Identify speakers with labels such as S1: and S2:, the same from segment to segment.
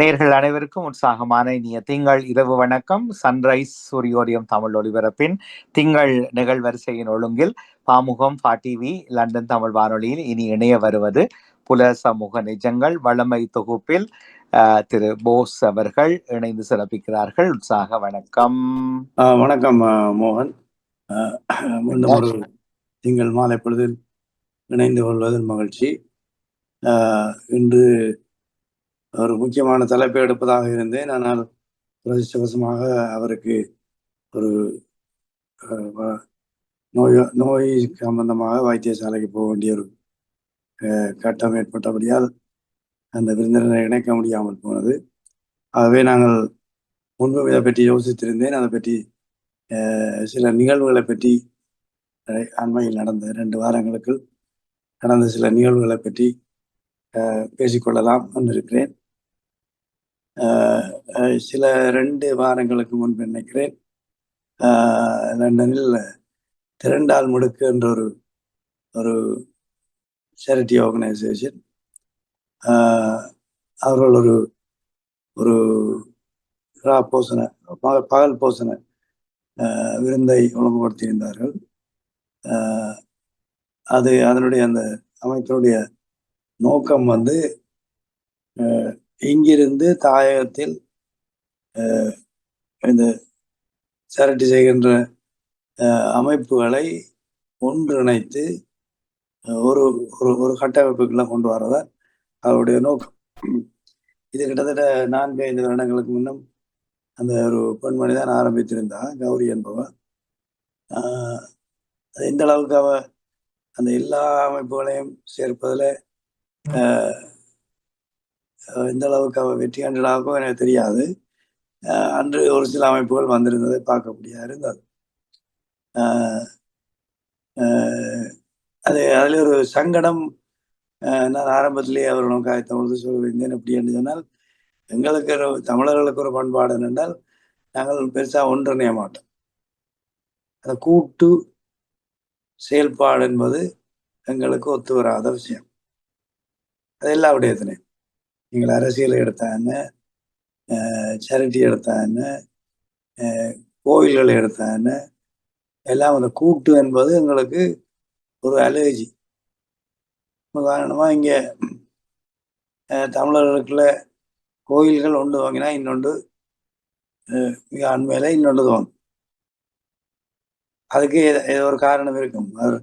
S1: நேர்கள் அனைவருக்கும் உற்சாகமான இனிய திங்கள் இரவு வணக்கம். சன்ரைஸ் சூரியோதயம் தமிழ் ஒளிபரப்பின் திங்கள் நிகழ்வரிசையின் ஒழுங்கில் பாமுகம் பா டிவி லண்டன் தமிழ் வானொலியில் இனி இணைய வருவது புல சமூக நிஜங்கள் வளமை தொகுப்பில் திரு போஸ் அவர்கள் இணைந்து சிறப்பிக்கிறார்கள். உற்சாக வணக்கம்.
S2: வணக்கம் மோகன். மீண்டும் ஒரு திங்கள் மாலை பொழுதில் இணைந்து கொள்வதில் மகிழ்ச்சி. இன்று ஒரு முக்கியமான தலைப்பை எடுப்பதாக இருந்தேன். ஆனால் துரதிருஷ்டவசமாக அவருக்கு ஒரு நோய் நோய் சம்பந்தமாக வைத்தியசாலைக்கு போக வேண்டிய ஒரு கட்டம் ஏற்பட்டபடியால் அந்த விருந்தினரை இணைக்க முடியாமல் போனது. ஆகவே நாங்கள் முன்பு இதை பற்றி யோசித்திருந்தேன். அதை பற்றி சில நிகழ்வுகளை பற்றி அண்மையில் நடந்த ரெண்டு வாரங்களுக்குள் நடந்த சில நிகழ்வுகளை பற்றி பேசிக்கொள்ளலாம் என்று இருக்கிறேன் சில ரெண்டு வாரங்களுக்கு முன்பு நினைக்கிறேன். லண்டனில் திரண்டால் முடுக்கு என்ற ஒரு ஒரு சேரிட்டி ஆர்கனைசேஷன் அவர்கள் ஒரு ஒரு ரா போசன பகல் பகல் போசன விருந்தை ஒழுங்குபடுத்தியிருந்தார்கள். அது அதனுடைய அந்த அமைப்பினுடைய நோக்கம் வந்து இங்கிருந்து தாயகத்தில் இந்த சேரிட்டி செய்கின்ற அமைப்புகளை ஒன்றிணைத்து ஒரு ஒரு ஒரு கட்டமைப்புக்குள்ள கொண்டு வரதான் அவருடைய நோக்கம். இது கிட்டத்தட்ட நான்கு ஐந்து வருடங்களுக்கு முன்னும் அந்த ஒரு பெண்மணி தான் ஆரம்பித்திருந்தா கௌரி என்பவர். அது எந்த அளவுக்கு அவ அந்த எல்லா அமைப்புகளையும் சேர்ப்பதில் எந்த அளவுக்கு அவன் வெற்றி கண்டதாகவும் எனக்கு தெரியாது. அன்று ஒரு சில அமைப்புகள் வந்திருந்ததை பார்க்கக்கூடியதாக இருந்தது ஆஹ், ஆஹ், அது அதில் ஒரு சங்கடம் நான் ஆரம்பத்திலேயே அவர்களும் காய்த்த பொழுது சொல்லியிருந்தேன். எப்படி என்று சொன்னால் எங்களுக்கு ஒரு தமிழர்களுக்கு ஒரு பண்பாடு என்னென்றால் நாங்கள் பெருசாக ஒன்றிணைய மாட்டோம். அந்த கூட்டு செயல்பாடு என்பது எங்களுக்கு ஒத்து வராத விஷயம். அது எல்லா விடயத்திலையும். நீங்கள் அரசியல் எடுத்தாங்க சேரிட்டி எடுத்தாங்க கோயில்கள் எடுத்தாங்க எல்லாம் அந்த கூட்டு என்பது எங்களுக்கு ஒரு அலர்ஜி உதாரணமாக இங்கே தமிழர்களுக்குள்ள கோயில்கள் ஒன்று வாங்கினா இன்னொன்று மிக அண்மையில இன்னொன்று தோணும் அதுக்கு ஏதோ- ஏதோ ஒரு காரணம் இருக்கும். அவர்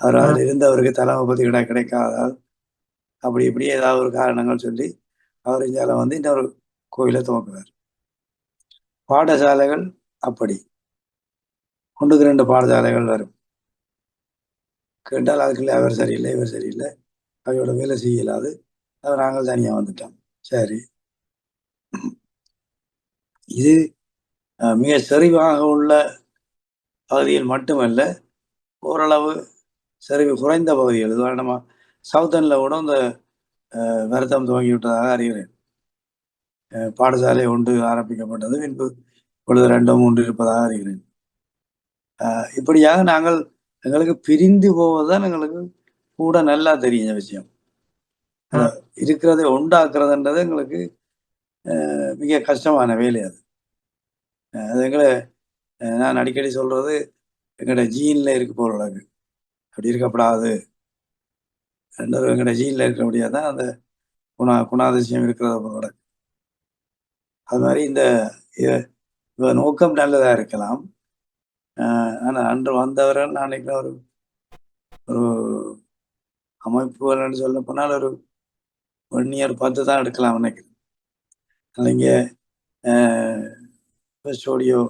S2: அவர் அதில் இருந்தவருக்கு தலைமை பற்றி கிடை கிடைக்காதால் அப்படி இப்படி ஏதாவது ஒரு காரணங்கள் சொல்லி அவர் இந்தியாவில் வந்து இன்னொரு கோயிலை துவக்குவார். பாடசாலைகள் அப்படி. ஒன்றுக்கு ரெண்டு பாடசாலைகள் வரும். கேட்டால் அதுக்குள்ளே அவர் சரியில்லை இவர் சரியில்லை. அவையோட வேலை செய்யலாது. அதை நாங்கள் தனியாக வந்துட்டோம். சரி. இது மிக செறிவாக உள்ள பகுதியில் மட்டுமல்ல ஓரளவு செறிவு குறைந்த பகுதிகள். உதாரணமாக சவுத்தனில் கூட இந்த அஹ், வருத்தம் துவங்கி விட்டதாக அறிகிறேன் பாடசாலை ஒன்று ஆரம்பிக்கப்பட்டது பின்பு இப்பொழுது ரெண்டோ மூன்று இருப்பதாக அறிகிறேன் இப்படியாக நாங்கள் எங்களுக்கு பிரிந்து போவதுதான் எங்களுக்கு கூட நல்லா தெரிஞ்ச விஷயம். இருக்கிறதை உண்டாக்குறதுன்றது எங்களுக்கு மிக கஷ்டமான வேலை அது. அது எங்களை நான் அடிக்கடி சொல்றது எங்களோட ஜீன்ல இருக்கு போல எனக்கு அப்படி இருக்கப்படாது. ரெண்டாவது எங்களோட இருக்கிறபடியாக தான் அந்த குணா குணாதிசயம் இருக்கிறத அவங்களோட அது மாதிரி இந்த நோக்கம் நல்லதாக இருக்கலாம். ஆனால் அன்று வந்தவர்கள் நான் ஒரு ஒரு அமைப்புகள்னு சொல்ல போனால் ஒரு ஒன் இயர் பத்து தான் எடுக்கலாம் நினைக்கிறேன். அதனால இங்கே ஸ்டூடியோ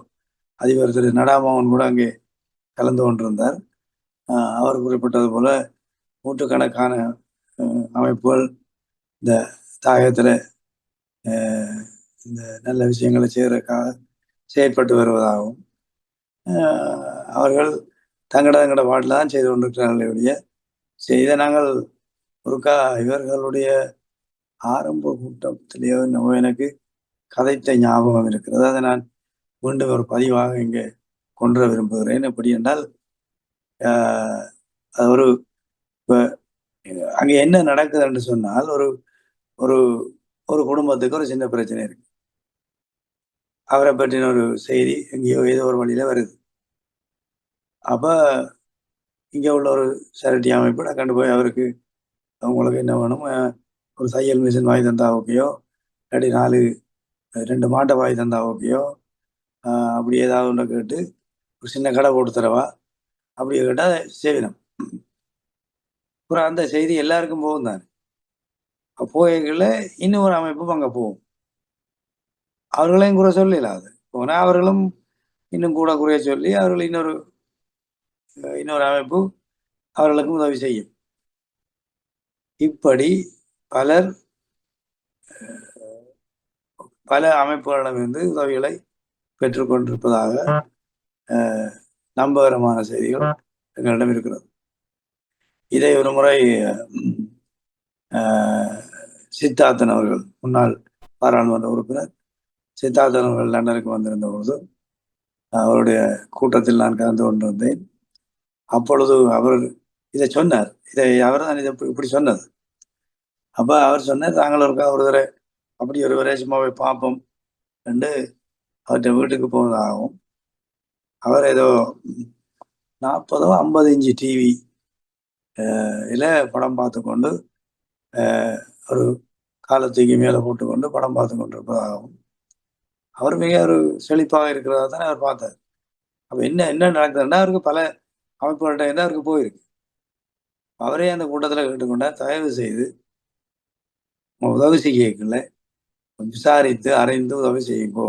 S2: அதிபர் திரு நடாமோகன் கூட அங்கே கலந்து கொண்டிருந்தார். அவர் குறிப்பிட்டது போல நூற்றுக்கணக்கான அமைப்புகள் இந்த தாயத்தில் இந்த நல்ல விஷயங்களை செய்கிறதுக்காக செயற்பட்டு வருவதாகவும் அவர்கள் தங்கட தங்கட பாட்டில் தான் செய்து கொண்டிருக்கிறார்களே ஒழிய செய்த நாங்கள் ஒருக்கா இவர்களுடைய ஆரம்ப கூட்டத்திலேயோ என்னவோ எனக்கு கதைத்த ஞாபகம் இருக்கிறது. அதை நான் மீண்டும் ஒரு பதிவாக இங்கே கொண்டு விரும்புகிறேன். எப்படி என்றால் அது ஒரு இப்ப அங்கே என்ன நடக்குதுன்னு சொன்னால் ஒரு ஒரு ஒரு குடும்பத்துக்கு ஒரு சின்ன பிரச்சனை இருக்கு. அவரை பற்றின ஒரு செய்தி எங்கேயோ ஏதோ ஒரு வழியில வருது. அப்ப இங்க உள்ள ஒரு சரட்டி அமைப்பு நான் கண்டு போய் அவருக்கு அவங்களுக்கு என்ன வேணும்? ஒரு தையல் மிஷின் வாங்கி தந்தா ஓகேயோ இல்லாட்டி நாலு ரெண்டு மாட்டை வாங்கி தந்தா ஓகேயோ அப்படி ஏதாவது ஒன்று கேட்டு ஒரு சின்ன கடை போட்டு தரவா? அப்படி கேட்டால் சேவினம் அப்புறம் அந்த செய்தி எல்லாருக்கும் போகும் தானே போய்கள இன்னும் ஒரு அமைப்பும் அங்கே போகும். அவர்களையும் கூட சொல்லல அது. போனால் அவர்களும் இன்னும் கூட குறைய சொல்லி அவர்கள் இன்னொரு இன்னொரு அமைப்பு அவர்களுக்கும் உதவி செய்யும். இப்படி பலர் பல அமைப்புகளிடமிருந்து உதவிகளை பெற்றுக்கொண்டிருப்பதாக அஹ், நம்பகரமான செய்திகள் எங்களிடம் இருக்கிறது. இதை ஒரு முறை சித்தார்த்தன் அவர்கள் முன்னாள் பாராளுமன்ற உறுப்பினர் சித்தார்த்தன் அவர்கள் லண்டனுக்கு வந்திருந்த பொழுது அவருடைய கூட்டத்தில் நான் கலந்து கொண்டிருந்தேன். அப்பொழுது அவர் இதை சொன்னார். இதை அவர் தான் இதை இப்படி- சொன்னது. அப்போ அவர் சொன்னார் தாங்கள் இருக்கா ஒரு தடவை அப்படி ஒரு வரை சும்மா போய் பார்ப்போம் என்று அவர்கிட்ட வீட்டுக்கு போனதாகவும் அவர் ஏதோ நாற்பதோ ஐம்பது இன்ச்சு டிவி இல படம் பார்த்து கொண்டு ஒரு காலத்துக்கு மேலே போட்டுக்கொண்டு படம் பார்த்து கொண்டிருப்பதாகவும் அவர் மிக ஒரு செழிப்பாக இருக்கிறதா தானே அவர் பார்த்தார். அப்போ என்ன என்ன நடக்குதுன்னா அவருக்கு பல அமைப்புகள்கிட்ட என்ன அவருக்கு போயிருக்கு. அவரே அந்த கூட்டத்தில் கேட்டுக்கொண்டார் தயவு செய்து உதவி செய்யல விசாரித்து அறிந்து உதவி செய்யுங்கோ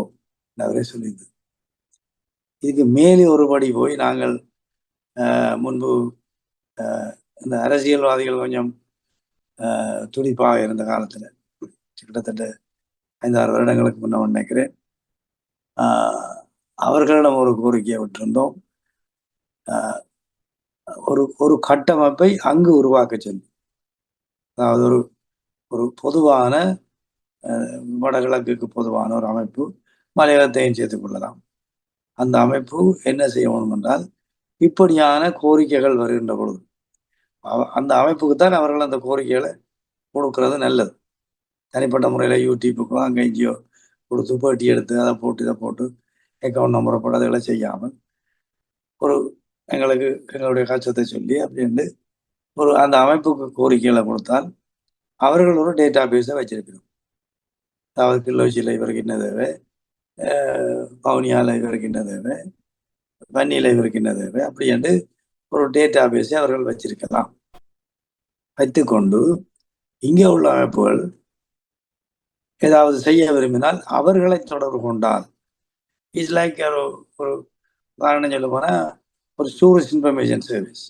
S2: என்று அவரே சொல்லிது இதுக்கு மேலே ஒரு படி போய் நாங்கள் முன்பு இந்த அரசியல்வாதிகள் கொஞ்சம் ஆஹ், துடிப்பாக இருந்த காலத்துல. கிட்டத்தட்ட ஐந்தாறு வருடங்களுக்கு முன்ன நினைக்கிறேன். ஆஹ், அவர்களிடம் ஒரு கோரிக்கையை விட்டிருந்தோம். ஆஹ், ஒரு ஒரு கட்டமைப்பை அங்கு உருவாக்க சொல்லி. அதாவது ஒரு ஒரு பொதுவான அஹ், வடகிழக்குக்கு பொதுவான ஒரு அமைப்பு மலையாளத்தையும் சேர்த்துக் கொள்ளலாம். அந்த அமைப்பு என்ன செய்யணும் என்றால் இப்படியான கோரிக்கைகள் வருகின்ற பொழுது அந்த அமைப்புக்கு தான் அவர்கள் அந்த கோரிக்கைகளை கொடுக்கறது நல்லது. தனிப்பட்ட முறையில் யூடியூப்புக்கோ அங்கே எங்கேயோ கொடுத்து பேட்டி எடுத்து அதை போட்டு இதை போட்டு அக்கௌண்ட் நம்பரை போட்டு அதெல்லாம் செய்யாமல் ஒரு எங்களுக்கு எங்களுடைய கஷ்டத்தை சொல்லி அப்படின்ட்டு ஒரு அந்த அமைப்புக்கு கோரிக்கைகளை கொடுத்தால் அவர்கள் ஒரு டேட்டா பேஸை வச்சிருக்கணும் அதாவது கிலோச்சியில் இவருக்கு என்ன தேவை? பவுனியாவில் இவருக்கு என்ன தேவை? வன்னியில் இவருக்கு என்ன தேவை? அப்படி என்று ஒரு டேட்டா பேஸை அவர்கள் வச்சிருக்கலாம். வைத்துக்கொண்டு இங்கே உள்ள அமைப்புகள் ஏதாவது செய்ய விரும்பினால் அவர்களை தொடர்பு கொண்டால். இட்ஸ் லைக் ஒரு ஒரு உதாரணம் சொல்ல போனால் ஒரு டூரிஸ்ட் இன்ஃபர்மேஷன் சர்வீஸ்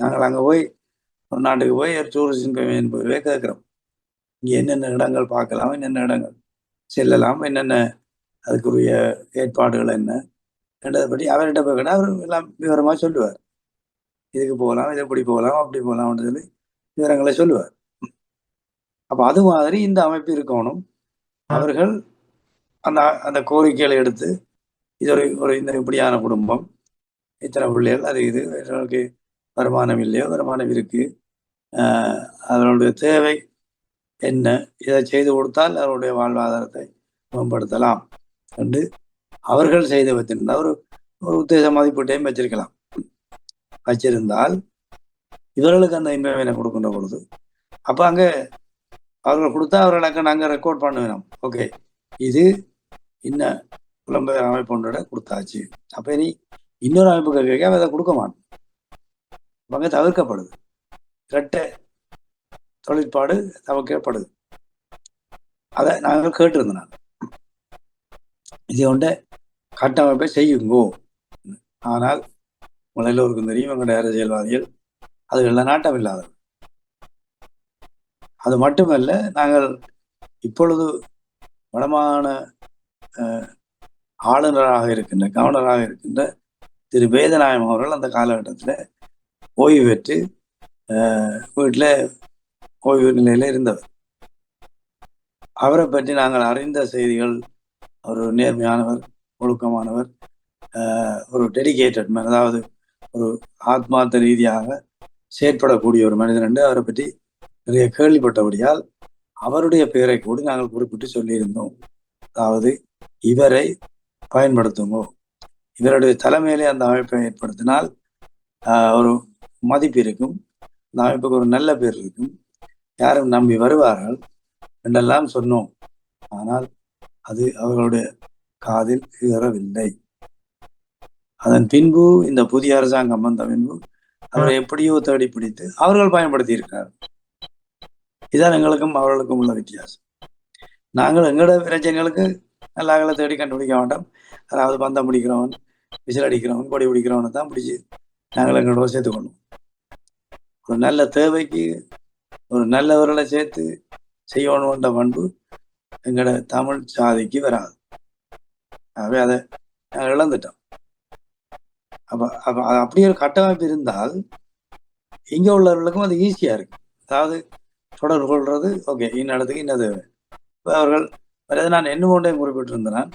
S2: நாங்கள் அங்கே போய் ஒரு நாட்டுக்கு போய் ஒரு டூரிஸ்ட் இன்ஃபர்மேஷன் போய் கேட்குறோம். இங்கே என்னென்ன இடங்கள் பார்க்கலாம் என்னென்ன இடங்கள் செல்லலாம் என்னென்ன அதுக்குரிய ஏற்பாடுகள் என்ன என்றதை பற்றி அவர்கிட்ட போய் கேட்டால் அவர் எல்லாம் விவரமாக சொல்லுவார். இதுக்கு போகலாம் இது இப்படி போகலாம் அப்படி போகலாம்னு சொல்லி விவரங்களை சொல்லுவார். அப்போ அது மாதிரி இந்த அமைப்பு இருக்கணும். அவர்கள் அந்த அந்த கோரிக்கைகளை எடுத்து இது ஒரு ஒரு இந்த இப்படியான குடும்பம் இத்தனை பிள்ளைகள் அது இது இவர்களுக்கு வருமானம் இல்லையோ வருமானம் இருக்கு. ஆஹ் அவர்களுடைய தேவை என்ன இதை செய்து கொடுத்தால் அவருடைய வாழ்வாதாரத்தை மேம்படுத்தலாம் என்று அவர்கள் செய்து வைத்திருந்தால் ஒரு ஒரு உத்தேச மதிப்பீட்டையும் வச்சிருக்கலாம். வச்சிருந்தால் இவர்களுக்கு அந்த இன்ஃபர்மேஷனை கொடுக்கின்ற பொழுது. அப்போ அங்கே அவர்கள் கொடுத்தா அவர்களுக்கு நாங்கள் ரெக்கார்ட் பண்ண வேணும் ஓகே இது இன்ன புலம்பெயர் அமைப்பு ஒன்றோட கொடுத்தாச்சு. அப்போ இனி இன்னொரு அமைப்பு கேட்க அதை கொடுக்க மாட்டோம் அங்கே தவிர்க்கப்படுது. இரட்டை தொழிற்பாடு தவிர்க்கப்படுது அதை நாங்கள் கேட்டிருந்தோம் நாங்கள் இது கொண்ட கட்டமைப்பை செய்யுங்கோ. ஆனால் உங்கள் எல்லோருக்கும் தெரியும் எங்களுடைய அரசியல்வாதிகள் அதுகளில் நாட்டம் இல்லாதவர் அது மட்டுமல்ல நாங்கள் இப்பொழுது வடமான அஹ், ஆளுநராக இருக்கின்ற கவர்னராக இருக்கின்ற திரு. வேதநாயகம் அவர்கள் அந்த காலகட்டத்தில் ஓய்வு பெற்று வீட்டில் ஓய்வு நிலையில் இருந்தவர். அவரை பற்றி நாங்கள் அறிந்த செய்திகள் அவர் ஒரு நேர்மையானவர் ஒழுக்கமானவர் ஒரு டெடிகேட்டட் மேன் அதாவது ஒரு ஆத்மார்த்த ரீதியாக செயற்படக்கூடிய ஒரு மனிதன் என்று அவரை பற்றி நிறைய கேள்விப்பட்டபடியால் அவருடைய பெயரை கூட நாங்கள் குறிப்பிட்டு சொல்லியிருந்தோம். அதாவது இவரை பயன்படுத்துங்கோ. இவருடைய தலைமையிலே அந்த அமைப்பை ஏற்படுத்தினால் ஒரு மதிப்பு இருக்கும். அந்த அமைப்புக்கு ஒரு நல்ல பேர் இருக்கும். யாரும் நம்பி வருவார்கள் என்றெல்லாம் சொன்னோம். ஆனால் அது அவர்களுடைய காதில் ஏறவில்லை. அதன் பின்பு இந்த புதிய அரசாங்கம் வந்த பின்பு அவரை எப்படியோ தேடி பிடித்து அவர்கள் பயன்படுத்தி இருக்கிறார் இதான் எங்களுக்கும் அவர்களுக்கும் உள்ள வித்தியாசம். நாங்கள் எங்களோட பிரச்சனைகளுக்கு நல்லாக்களை தேடி கண்டுபிடிக்க வேண்டாம் அதாவது பந்தம் பிடிக்கிறவன் விசில் அடிக்கிறவன் கொடி பிடிக்கிறவனை தான் பிடிச்சி நாங்கள் எங்களோட சேர்த்துக்கொள்ளும் ஒரு நல்ல தேவைக்கு ஒரு நல்லவர்களை சேர்த்து செய்யணுன்ற பண்பு எங்களோட தமிழ் சாதிக்கு வராது. ஆகவே அதை நாங்கள் இழந்துட்டோம். அப்ப அப்ப அப்படி ஒரு கட்டமைப்பு இருந்தால் இங்க உள்ளவர்களுக்கும் அது ஈஸியா இருக்கு அதாவது தொடர்பு கொள்றது ஓகே இன்ன இடத்துக்கு அவர்கள் அதாவது நான் என்ன கொண்டே குறிப்பிட்டிருந்தேன்.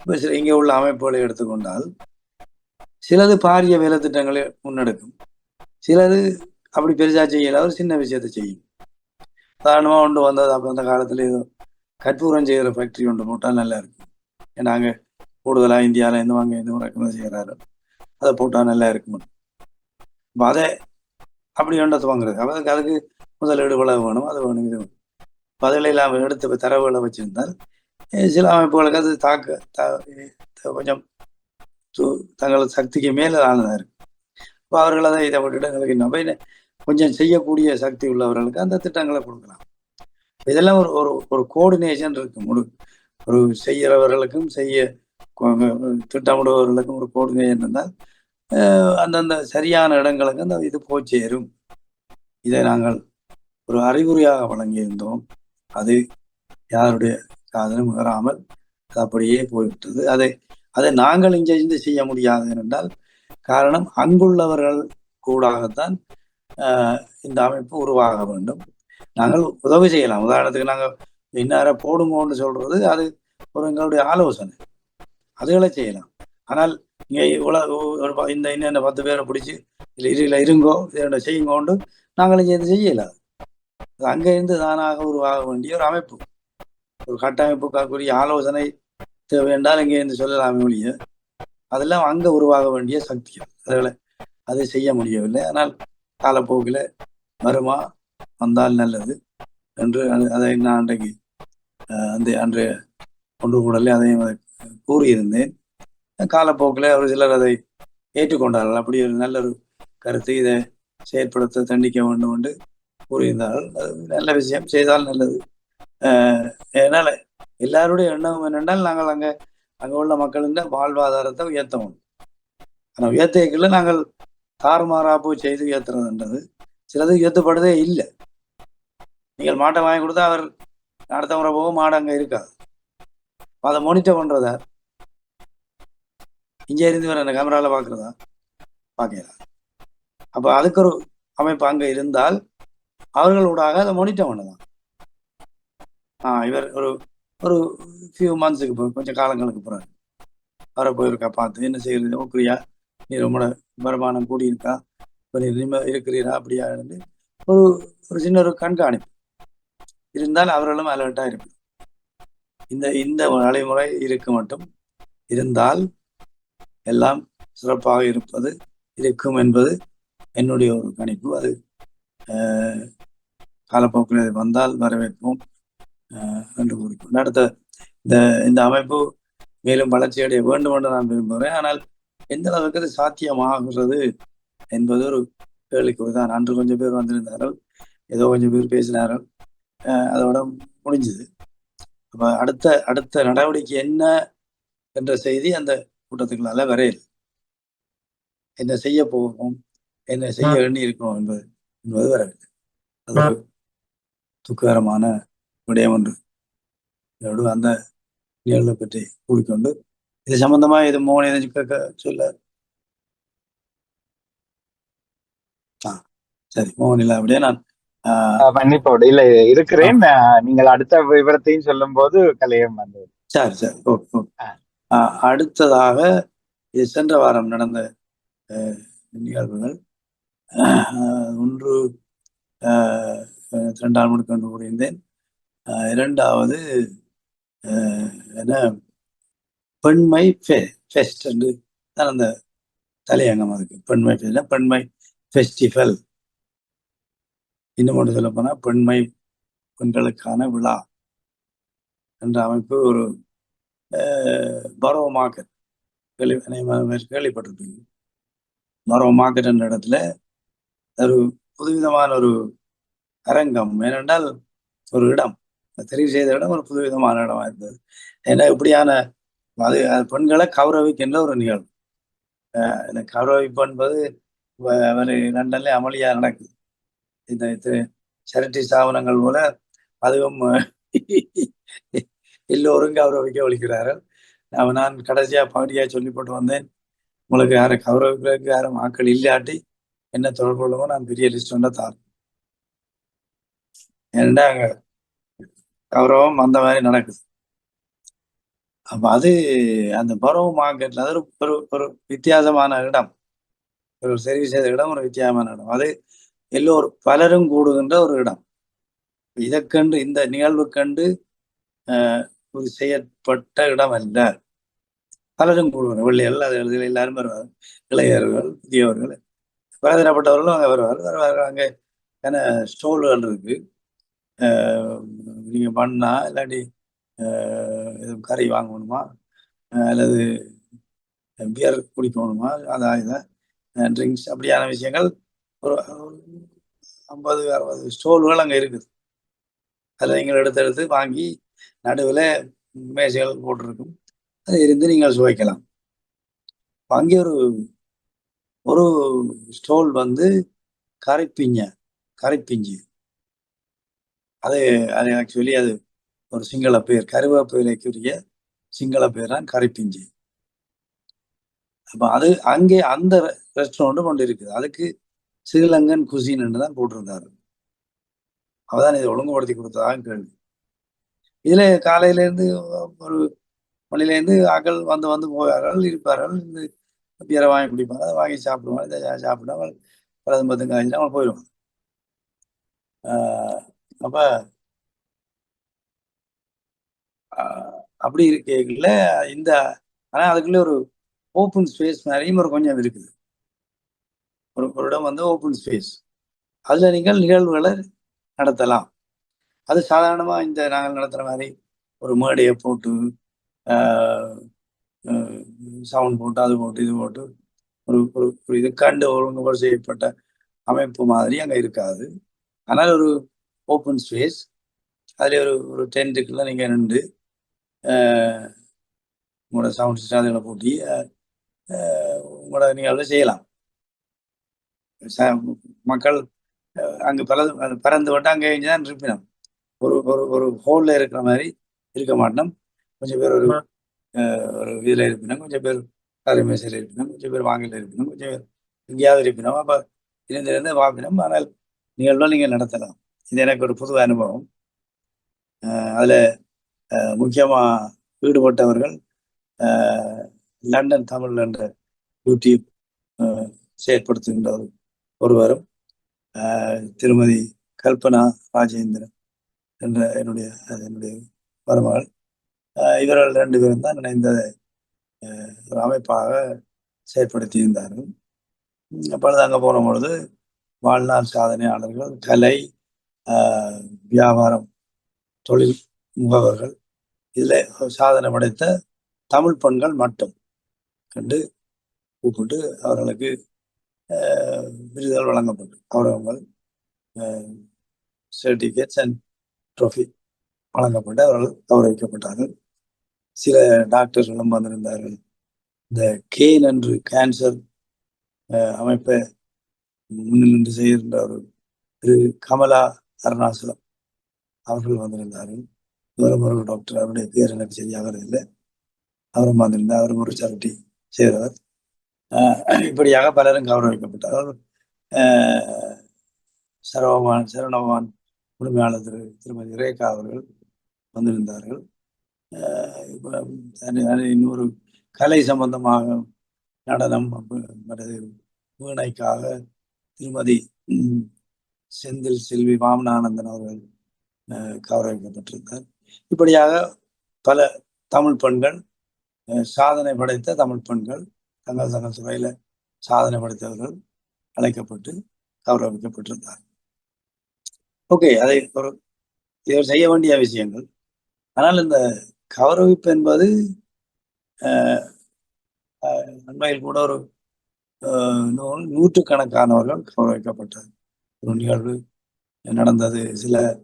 S2: இப்போ சில இங்கே உள்ள அமைப்புகளை எடுத்துக்கொண்டால் சிலது பாரிய வேலை திட்டங்களை முன்னெடுக்கும். சிலது அப்படி பெருசாக செய்யல ஒரு சின்ன விஷயத்தை செய்யும். உதாரணமாக ஒன்று வந்தது அப்போ அந்த காலத்தில் ஏதோ கற்பூரம் செய்கிற ஃபேக்ட்ரி ஒன்று போட்டால் நல்லா இருக்கும். ஏன்னா அங்கே கூடுதலாக இந்தியாவில் இருந்து வாங்க எதுவும் இறக்குமதி செய்கிறாரு அதை போட்டால் நல்லா இருக்கும்? அப்போ அதை அப்படி ஒன்றை துவங்குறது அப்போ அதுக்கு அதுக்கு முதலீடு இவ்வளவு வேணும் அது வேணும் இது வேணும். அப்ப அதில் எடுத்து தரவுகளை வச்சிருந்தால் சில அமைப்புகளுக்கு அது தாக்க தா- கொஞ்சம் தங்கள் தங்களது சக்திக்கு ஆனதாக இருக்கு இப்போ அவர்கள் அதை இதை விட்டுட்டு எங்களுக்கு இன்னும் கொஞ்சம் செய்யக்கூடிய சக்தி உள்ளவர்களுக்கு அந்த திட்டங்களை கொடுக்கலாம். இதெல்லாம் ஒரு ஒரு ஒரு கோஆர்டினேஷன் இருக்கு முழு. ஒரு செய்கிறவர்களுக்கும் செய்ய திட்டமிடுபவர்களுக்கும் ஒரு கோஆர்டினேஷன் இருந்தால் அந்தந்த சரியான இடங்களுக்கு அந்த இது போய் சேரும். இதை நாங்கள் ஒரு அறிகுறியாக வழங்கியிருந்தோம். அது யாருடைய காதலும் உகராமல் அது அப்படியே போய்விட்டது. அதை அதை நாங்கள் இங்கே செய்ய முடியாது என்றால் காரணம் அங்குள்ளவர்கள் கூடாகத்தான் இந்த அமைப்பு உருவாக வேண்டும். நாங்கள் உதவி செய்யலாம். உதாரணத்துக்கு நாங்கள் இன்னார போடுமோன்னு சொல்றது அது ஒரு எங்களுடைய ஆலோசனை. அதுகளை செய்யலாம். ஆனால் இங்கே இவ்வளோ இந்த இன்னும் பத்து பேரை பிடிச்சி இல்லை இதில் இருங்கோ இதை செய்யுங்கோண்டு நாங்களும் இங்கே இது செய்யல. அது அங்கே தானாக உருவாக வேண்டிய ஒரு அமைப்பு. ஒரு கட்டமைப்புக்குரிய ஆலோசனை தேவை என்றால் இங்கே இருந்து சொல்லலாமே ஒழிய அதெல்லாம் அங்கே உருவாக வேண்டிய சக்தி அதுகளை அதை செய்ய முடியவில்லை. ஆனால் காலப்போக்கில் வருமா வந்தால் நல்லது என்று அதை நான் அன்றைக்கு அந்த அன்றைய ஒன்று கூடலே அதையும் கூறியிருந்தேன். காலப்போக்கில் ஒரு சிலர் அதை ஏற்றுக்கொண்டார்கள். அப்படி ஒரு நல்ல ஒரு கருத்து இதை செயற்படுத்த தண்டிக்க வேண்டும் என்று கூறியிருந்தார்கள். அது நல்ல விஷயம். செய்தால் நல்லது. அஹ், எல்லாருடைய எண்ணம் என்னென்றால் நாங்கள் அங்கே அங்கே உள்ள மக்களின் வாழ்வாதாரத்தை உயர்த்தவும். ஆனால் உயர்த்தியக்குள்ள நாங்கள் தாறுமாறா போய் செய்து உயர்த்துறதுன்றது சிலது உயர்த்தப்படுதே இல்லை. நீங்கள் மாட்டை வாங்கி கொடுத்தா அவர் அடுத்த முறை போக மாடு அங்கே இருக்காது. அதை மோனிட்டர் பண்றதா இங்கே இருந்து வேற அந்த கேமராவில் பார்க்குறதா? பார்க்கலாம் அப்போ அதுக்கு ஒரு அமைப்பு அங்கே இருந்தால் அவர்கள் ஊடாக அதை மோனிட்டர் பண்ணலாம் ஆ இவர் ஒரு ஒரு ஃபியூ மந்த்ஸுக்கு கொஞ்சம் காலங்களுக்கு பிறகு அவரை போயிருக்கா பார்த்து என்ன செய்யறது? ஓகரியா நீ ரொம்ப வருமானம் கூடியிருக்கா? இப்போ நீ நிம்ம இருக்கிறீரா அப்படியா? இருந்து ஒரு ஒரு சின்ன ஒரு கண்காணிப்பு. இருந்தால் அவர்களும் அலர்ட்டாக இருப்பார் இந்த இந்த நடைமுறை இருக்க மட்டும். இருந்தால் எல்லாம் சிறப்பாக இருப்பது இருக்கும் என்பது என்னுடைய ஒரு கணிப்பு. அது காலப்போக்கில் அது வந்தால் வரவேற்போம் என்று கூறிக்கொண்டு. அடுத்த இந்த இந்த அமைப்பு மேலும் வளர்ச்சியடைய வேண்டும் என்று நான் விரும்புகிறேன். ஆனால் எந்த அளவுக்கு அது சாத்தியமாகிறது என்பது ஒரு கேள்விக்குறிதான் அன்று கொஞ்சம் பேர் வந்திருந்தார்கள் ஏதோ கொஞ்சம் பேர் பேசினார்கள் அதோட முடிஞ்சது. அப்போ அடுத்த அடுத்த நடவடிக்கை என்ன என்ற செய்தி அந்த கூட்டத்துக்குள்ளால வரையல. என்ன செய்ய போகிறோம் என்ன செய்ய எண்ணி இருக்கிறோம் என்பது என்பது வரவில்லை. அது ஒரு துக்ககரமான விடயம் ஒன்று. அந்த நிகழ்வை பற்றி கூறிக்கொண்டு இது சம்பந்தமா இது மோகன் எதுவும் கேட்க சொல்ல ஆ சரி மோகன் இல்லை அப்படியே நான்
S1: மன்னிப்போடு. இல்ல இருக்கிறேன். நீங்கள் அடுத்த விவரத்தையும் சொல்லும் போது கலையம் வந்தது
S2: சரி சரி ஓகே ஓகே அடுத்ததாக இது சென்ற வாரம் நடந்த அஹ், நிகழ்வுகள். ஒன்று ஆஹ், இரண்டாம் முடிக்கொண்டு கூறியிருந்தேன் இரண்டாவது என்ன பெண்மை ஃபெஸ்ட் என்று தான் அந்த தலையங்கம் அதுக்கு. பெண்மை fest. பெண்மை ஃபெஸ்டிவல். இன்னும் ஒன்று சொல்ல போனால் பெண்மை பெண்களுக்கான விழா என்ற அமைப்பு ஒரு பரவ மார்க்கெட் கேள்வி கேள்விப்பட்டிருப்பீங்க. பரோ மார்க்கெட் என்ற இடத்துல ஒரு புதுவிதமான ஒரு அரங்கம். ஏனென்றால் ஒரு இடம். தெரிவு செய்த இடம் ஒரு புதுவிதமான இடமா இருந்தது. ஏன்னா இப்படியான அது பெண்களை கௌரவிக்கின்ற ஒரு நிகழ்வு. இந்த கௌரவிப்பு என்பது ஒரு லண்டன்ல அமளியா நடக்குது. இந்த சேரிட்டி ஸ்தாபனங்கள் போல அதுவும் எல்லோரும் கௌரவிக்க ஒழிக்கிறார்கள். நான் கடைசியா பாடியா சொல்லி போட்டு வந்தேன். உங்களுக்கு யாரும் கௌரவிக்கிறதுக்கு யாரும் ஆக்கள் இல்லாட்டி என்ன தொடர்பு கொள்ளவோ நான் பெரிய லிஸ்ட் ஒன்றை தார் ஏன்னா அங்க கௌரவம் அந்த மாதிரி நடக்குது. அப்ப அது அந்த பரவ மார்க்கெட்ல அது ஒரு ஒரு வித்தியாசமான இடம். ஒரு சர்வீஸ் செய்த இடம் ஒரு வித்தியாசமான இடம். அது எல்லோரும் பலரும் கூடுகின்ற ஒரு இடம். இதை கண்டு இந்த நிகழ்வு கண்டு ஒரு செயற்பட்ட இடம் அல்ல. பலரும் கூடுவாங்க வெள்ளையர்கள் அது இதில் எல்லாரும் வருவார் இளையர்கள் புதியவர்கள் பலதரப்பட்டவர்களும் அங்கே வருவார் வருவார்கள். அங்கே ஏன்னா ஸ்டோல்கள் இருக்கு. நீங்கள் பண்ணா இல்லாட்டி எதுவும் கறி வாங்கணுமா? அல்லது பியர் குடிக்கணுமா? அதான் இதை ட்ரிங்க்ஸ் அப்படியான விஷயங்கள் ஒரு ஒரு ஐம்பது அறுபது ஸ்டோல்கள் அங்கே இருக்குது. அதில் நீங்கள் எடுத்து எடுத்து வாங்கி நடுவில் மேசைகள் போட்டிருக்கும். அது இருந்து நீங்கள் சுவைக்கலாம். அங்கே ஒரு ஒரு ஸ்டோல் வந்து கரைப்பிஞ்ச கரைப்பிஞ்சு. அது அது ஆக்சுவலி அது ஒரு சிங்கள பேர் கருவேப்பிலைக்குரிய சிங்கள பேர் தான் கரைப்பிஞ்சு. அப்போ அது அங்கே அந்த ரெஸ்டாரண்ட்டும் கொண்டு இருக்குது. அதுக்கு ஸ்ரீலங்கன் குசின்னு தான் போட்டிருந்தாரு அவதான் இதை ஒழுங்குபடுத்தி கொடுத்ததாக கேள்வி. இதுல காலையில இருந்து ஒரு மணில இருந்து ஆக்கள் வந்து வந்து போவார்கள் இருப்பார்கள். இந்த பியரை வாங்கி குடிப்பாங்க. அதை வாங்கி சாப்பிடுவாங்க. இதை சா- சாப்பிடாம பலதும் பத்தும் காய்ச்சி அவங்க போயிடுவாங்க ஆஹ் அப்ப அப்படி இருக்கல இந்த ஆனா அதுக்குள்ள ஒரு ஓப்பன் ஸ்பேஸ் நிறைய ஒரு கொஞ்சம் இருக்குது. ஒரு ஒரு இடம் வந்து ஓப்பன் ஸ்பேஸ் அதில் நீங்கள் நிகழ்வுகளை நடத்தலாம். அது சாதாரணமாக இந்த நாங்கள் நடத்துற மாதிரி ஒரு மேடையை போட்டு சவுண்ட் போட்டு அது போட்டு இது போட்டு ஒரு ஒரு ஒரு இது கண்டு ஒழுங்குபாடு செய்யப்பட்ட அமைப்பு மாதிரி அங்கே இருக்காது. ஆனால் ஒரு ஓப்பன் ஸ்பேஸ் அதில் ஒரு ஒரு டென்ட்டுக்குள்ள நீங்கள் நின்று உங்களோட சவுண்ட் சிஸ்டம் அதில் போட்டி உங்களோட நிகழ்வை செய்யலாம். ச- மக்கள் அங்கே பல பறந்து விட்டு அங்கே தான் இருப்பினோம். ஒரு ஒரு ஒரு ஹோலில் இருக்கிற மாதிரி இருக்க மாட்டோம் கொஞ்சம் பேர் ஒரு ஒரு இதில் இருப்பினோம் கொஞ்சம் பேர் கருமேசையில் இருப்பினோம் கொஞ்சம் பேர் வாங்கல இருப்பினோம் கொஞ்சம் பேர் எங்கேயாவது இருப்பினோம் அப்போ இருந்து இருந்து பார்ப்பினோம் ஆனால் நிகழ்வுகள் நீங்கள் நடத்தலாம். இது எனக்கு ஒரு புது அனுபவம். அதுல ஆஹ், முக்கியமா ஈடுபட்டவர்கள் லண்டன் தமிழ் என்ற யூடியூப் செயற்படுத்துகின்ற ஒரு ஒருவரும் திருமதி கல்பனா ராஜேந்திரன். என்ற என்னுடைய அது என்னுடைய மருமகள். இவர்கள் ரெண்டு பேரும் தான் இணைந்த ஒரு அமைப்பாக செயற்படுத்தி இருந்தார்கள் அப்பொழுது அங்கே போன பொழுது வாழ்நாள் சாதனையாளர்கள் கலை வியாபாரம் தொழில் முகவர்கள் இதில் சாதனை படைத்த தமிழ் பெண்கள் மட்டும் கண்டு கூப்பிட்டு அவர்களுக்கு விருதுகள் வழங்கப்பட்டு அவரவங்கள் சர்டிஃபிகேட்ஸ் அண்ட் ட்ரோஃபி வழங்கப்பட்டு அவர்கள் கௌரவிக்கப்பட்டார்கள். சில டாக்டர்களும் வந்திருந்தார்கள். இந்த கேன் என்று கேன்சர் அமைப்பை முன்னின்று செய்கின்ற ஒரு திரு கமலா அருணாசலம் அவர்கள் வந்திருந்தார்கள். இவரும் ஒரு டாக்டர் அவருடைய பேர் எனக்கு சரியாக இல்லை. அவரும் வந்திருந்தார். அவரும் ஒரு சாரிட்டி செய்கிறவர். இப்படியாக பலரும் கௌரவிக்கப்பட்டார் ஆஹ் சரணவான் உரிமையாளர் திரு திருமதி ரேகா அவர்கள் வந்திருந்தார்கள். இன்னொரு கலை சம்பந்தமாக நடனம் வீணைக்காக திருமதி செந்தில் செல்வி வாமனானந்தன் அவர்கள் கௌரவிக்கப்பட்டிருந்தார். இப்படியாக பல தமிழ் பெண்கள் சாதனை படைத்த தமிழ் பெண்கள் தங்கள் தங்கள் துறையில சாதனை படைத்தவர்கள் அழைக்கப்பட்டு கௌரவிக்கப்பட்டிருந்தார்கள். ஓகே அதை இவர் செய்ய வேண்டிய விஷயங்கள். ஆனால் இந்த கௌரவிப்பு என்பது அண்மையில் கூட ஒரு அஹ், நூ- நூற்றுக்கணக்கானவர்கள் கௌரவிக்கப்பட்ட ஒரு நிகழ்வு நடந்தது. சில